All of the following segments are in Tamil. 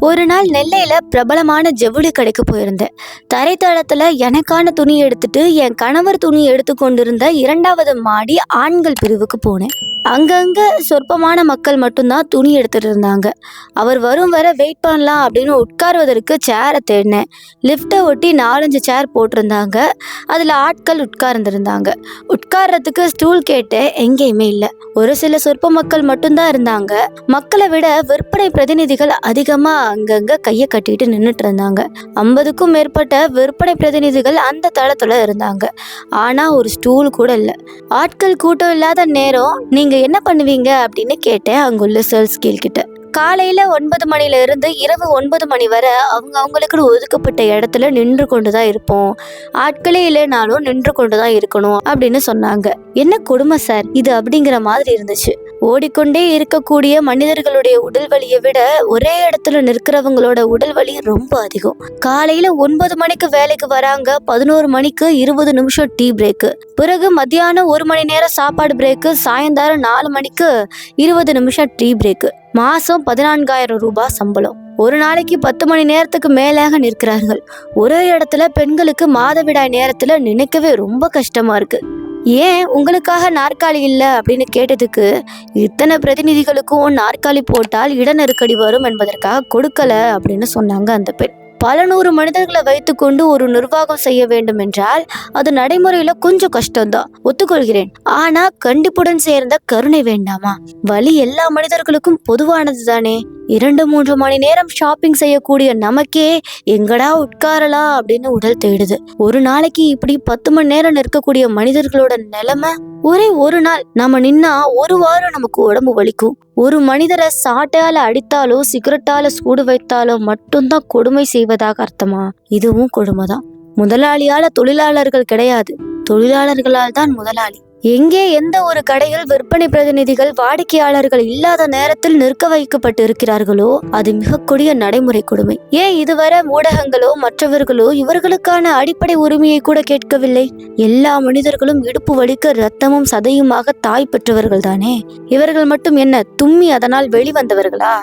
ஒரு நாள் நெல்லையில் பிரபலமான ஜவுளி கடைக்கு போயிருந்தேன். தரைத்தளத்தில் எனக்கான துணி எடுத்துட்டு என் கணவர் துணி எடுத்து கொண்டிருந்த இரண்டாவது மாடி ஆண்கள் பிரிவுக்கு போனேன். அங்கங்கே சொற்பமான மக்கள் மட்டும்தான் துணி எடுத்துகிட்டு இருந்தாங்க. அவர் வரும் வரை வெயிட் பண்ணலாம் அப்படின்னு உட்காருவதற்கு சேரை தேடினேன். லிஃப்ட்டை ஒட்டி நாலஞ்சு சேர் போட்டிருந்தாங்க. அதில் ஆட்கள் உட்கார்ந்துருந்தாங்க. உட்கார்றதுக்கு ஸ்டூல் கேட்டேன். எங்கேயுமே இல்லை. ஒரு சில சொற்ப மக்கள் மட்டும்தான் இருந்தாங்க. மக்களை விட விற்பனை பிரதிநிதிகள் அதிகமாக அங்கங்க கையை கட்டிட்டு நின்றுட்டு இருந்தாங்க ஐம்பதுக்கும் மேற்பட்ட விற்பனை பிரதிநிதிகள் அந்த தளத்துல இருந்தாங்க. ஆனா ஒரு ஸ்டூல் கூட இல்லை. ஆட்கள் கூட்டம் இல்லாத நேரம் நீங்க என்ன பண்ணுவீங்க அப்படின்னு கேட்டேன் அங்குள்ள சேல்ஸ் கீழ்கிட்ட காலையில ஒன்பது மணில இருந்து இரவு ஒன்பது மணி வரை அவங்க அவங்களுக்கு ஒதுக்கப்பட்ட இடத்துல நின்று கொண்டுதான் இருப்போம். ஆட்களே இல்லைனாலும் நின்று கொண்டுதான் இருக்கணும் அப்படின்னு சொன்னாங்க. என்ன கொடுமை சார்? இது அப்படிங்கிற மாதிரி இருந்துச்சு. ஓடிக்கொண்டே இருக்கக்கூடிய மனிதர்களுடைய உடல் வலியை விட ஒரே இடத்துல நிற்கிறவங்களோட உடல் வலி ரொம்ப அதிகம். காலையில ஒன்பது மணிக்கு வேலைக்கு வராங்க பதினோரு மணிக்கு இருபது நிமிஷம் டீ பிரேக்கு. பிறகு மத்தியானம் ஒரு மணி நேரம் சாப்பாடு பிரேக்கு சாயந்தரம் நாலு மணிக்கு இருபது நிமிஷம் டீ பிரேக்கு. மாசம் பதினான்காயிரம் ரூபாய் சம்பளம். ஒரு நாளைக்கு பத்து மணி நேரத்துக்கு மேலாக நிற்கிறார்கள். ஒரே இடத்துல பெண்களுக்கு மாதவிடாய் நேரத்துல நினைக்கவே ரொம்ப கஷ்டமா இருக்கு. ஏன் உங்களுக்காக நாற்காலி இல்லை அப்படின்னு கேட்டதுக்கு இத்தனை பிரதிநிதிகளுக்கும் நாற்காலி போட்டால் இட நெருக்கடி வரும் என்பதற்காக கொடுக்கல அப்படின்னு சொன்னாங்க அந்த பெண். பல நூறு மனிதர்களை வைத்துக்கொண்டு ஒரு நிர்வாகம் செய்ய வேண்டும் என்றால் அது நடைமுறையில கொஞ்சம் கஷ்டம்தான். ஒத்துக்கொள்கிறேன். ஆனா கண்டிப்புடன் சேர்ந்த கருணை வேண்டாமா? வலி எல்லா மனிதர்களுக்கும் பொதுவானது தானே. இரண்டு மூன்று மணி நேரம் ஷாப்பிங் செய்யக்கூடிய நமக்கே எங்கடா உட்காரலாம் அப்படின்னு உடல் தேடுது. ஒரு நாளைக்கு இப்படி பத்து மணி நேரம் நிற்கக்கூடிய மனிதர்களோட நிலைமை ஒரே ஒரு நாள் நம்ம நின்னா ஒரு வாரம் நமக்கு உடம்பு வலிக்கும். ஒரு மனிதரை சாட்டையால அடித்தாலோ சிகரெட்டால சூடு வைத்தாலோ மட்டும்தான் கொடுமை செய்வதாக அர்த்தமா? இதுவும் கொடுமைதான். முதலாளியால தொழிலாளர்கள் கிடையாது. தொழிலாளர்களால் தான் முதலாளி. எங்கே எந்த ஒரு கடையில் விற்பனை பிரதிநிதிகள் வாடிக்கையாளர்கள் இல்லாத நேரத்தில் நிற்க வைக்கப்பட்டு இருக்கிறார்களோ அது மிக கொடிய நடைமுறை கொடுமை. ஏன் இதுவரை ஊடகங்களோ மற்றவர்களோ இவர்களுக்கான அடிப்படை உரிமையை கூட கேட்கவில்லை? எல்லா மனிதர்களும் இடுப்பு வலிக்க ரத்தமும் சதையுமாக தாய் பெற்றவர்கள் தானே இவர்கள் மட்டும் என்ன தும்மி அதனால் வெளிவந்தவர்களா?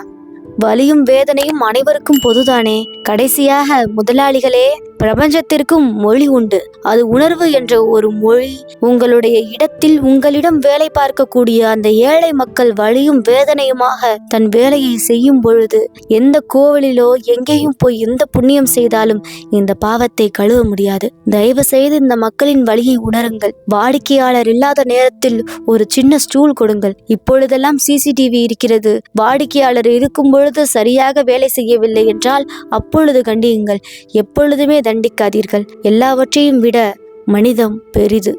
வலியும் வேதனையும் அனைவருக்கும் பொதுதானே? கடைசியாக முதலாளிகளே பிரபஞ்சத்திற்கும் மொழி உண்டு. அது உணர்வு என்ற ஒரு மொழி. உங்களுடைய இடத்தில் உங்களிடம் வேலை பார்க்கக்கூடிய அந்த ஏழை மக்கள் வலியும் வேதனையுமாக தன் வேலையை செய்யும் பொழுது எந்த கோவிலிலோ எங்கேயும் போய் எந்த புண்ணியம் செய்தாலும் இந்த பாவத்தை கழுவ முடியாது. தயவு செய்து இந்த மக்களின் வழியை உணருங்கள். வாடிக்கையாளர் இல்லாத நேரத்தில் ஒரு சின்ன ஸ்டூல் கொடுங்கள். இப்பொழுதெல்லாம் சிசிடிவி இருக்கிறது. வாடிக்கையாளர் இருக்கும் பொழுது சரியாக வேலை செய்யவில்லை என்றால் அப்பொழுது கண்டியுங்கள். எப்பொழுதுமே தண்டிக்காதீர்கள். எல்லாவற்றையும் விட மனிதம் பெரிது.